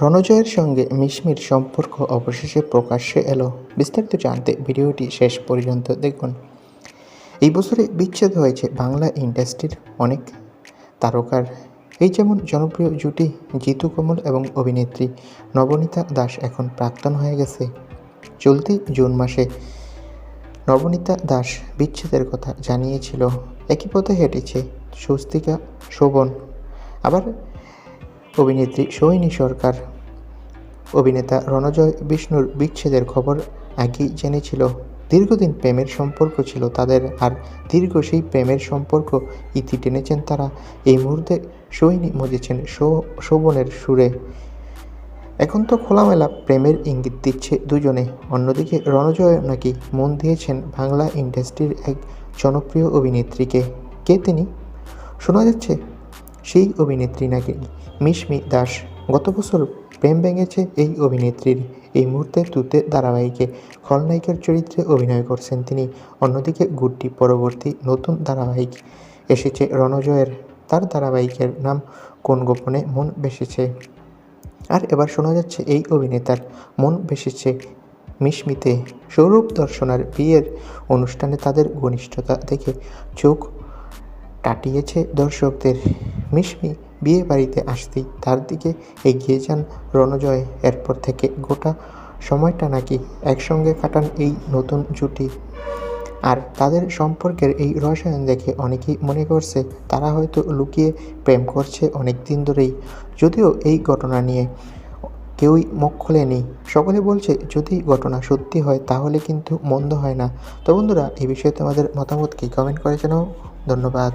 রণজয়ের সঙ্গে মিশমির সম্পর্ক অবশেষে প্রকাশ্যে এলো। বিস্তারিত জানতে ভিডিওটি শেষ পর্যন্ত দেখুন। এই বছরে বিচ্ছেদ হয়েছে বাংলা ইন্ডাস্ট্রির অনেক তারকার। এই যেমন জনপ্রিয় জুটি জিতু কমল এবং অভিনেত্রী নবনীতা দাস এখন প্রাক্তন হয়ে গেছে। চলতি জুন মাসে নবনীতা দাস বিচ্ছেদের কথা জানিয়েছিল। একই পথে হেঁটেছে স্বস্তিকা শোভন। আবার অভিনেত্রী সোহিনী সরকার। অভিনেতা রণজয় বিষ্ণুর বিচ্ছেদের খবর আগেই জেনেছিল। দীর্ঘদিন প্রেমের সম্পর্ক ছিল তাদের, আর দীর্ঘ সেই প্রেমের সম্পর্ক ইতি টেনেছেন তারা। এই মুহূর্তে সোহিনী মজেছেন শোভনের সুরে। এখন তো খোলামেলা প্রেমের ইঙ্গিত দিচ্ছে দুজনে। অন্যদিকে রণজয় নাকি মন দিয়েছেন বাংলা ইন্ডাস্ট্রির এক জনপ্রিয় অভিনেত্রীকে। কে তিনি? শোনা যাচ্ছে সেই অভিনেত্রী নাকি? মিশমি দাস, গত বছর প্রেম ভেঙেছে এই অভিনেত্রীর। এই মুহূর্তে তুতে ধারাবাহিকে খলনায়িকার চরিত্রে অভিনয় করছেন তিনি। অন্যদিকে গুড্ডি পরবর্তী নতুন ধারাবাহিক এসেছে রণজয়ের। তার ধারাবাহিকের নাম কোন গোপনে মন বেসেছে আর এবার শোনা যাচ্ছে এই অভিনেতার মন বেসেছে মিশমিতে। সৌরভ দর্শনার বিয়ের অনুষ্ঠানে তাদের ঘনিষ্ঠতা দেখে চোখ টাটিয়েছে দর্শকদের। মিশমি বিয়ে বাড়িতে আসতেই তার দিকে এগিয়ে যান রণজয়। এরপর থেকে গোটা সময়টা নাকি একসঙ্গে কাটান এই নতুন জুটি। আর তাদের সম্পর্কের এই রসায়ন দেখে অনেকেই মনে করছে, তারা হয়তো লুকিয়ে প্রেম করছে অনেক দিন ধরেই। যদিও এই ঘটনা নিয়ে কেউই মুখ খোলেনি। সকলে বলছে, যদি ঘটনা সত্যি হয় তাহলে কিন্তু মন্দ হয় না। তো বন্ধুরা, এই বিষয়ে তোমাদের মতামত কি? কমেন্ট করে জানাও। ধন্যবাদ।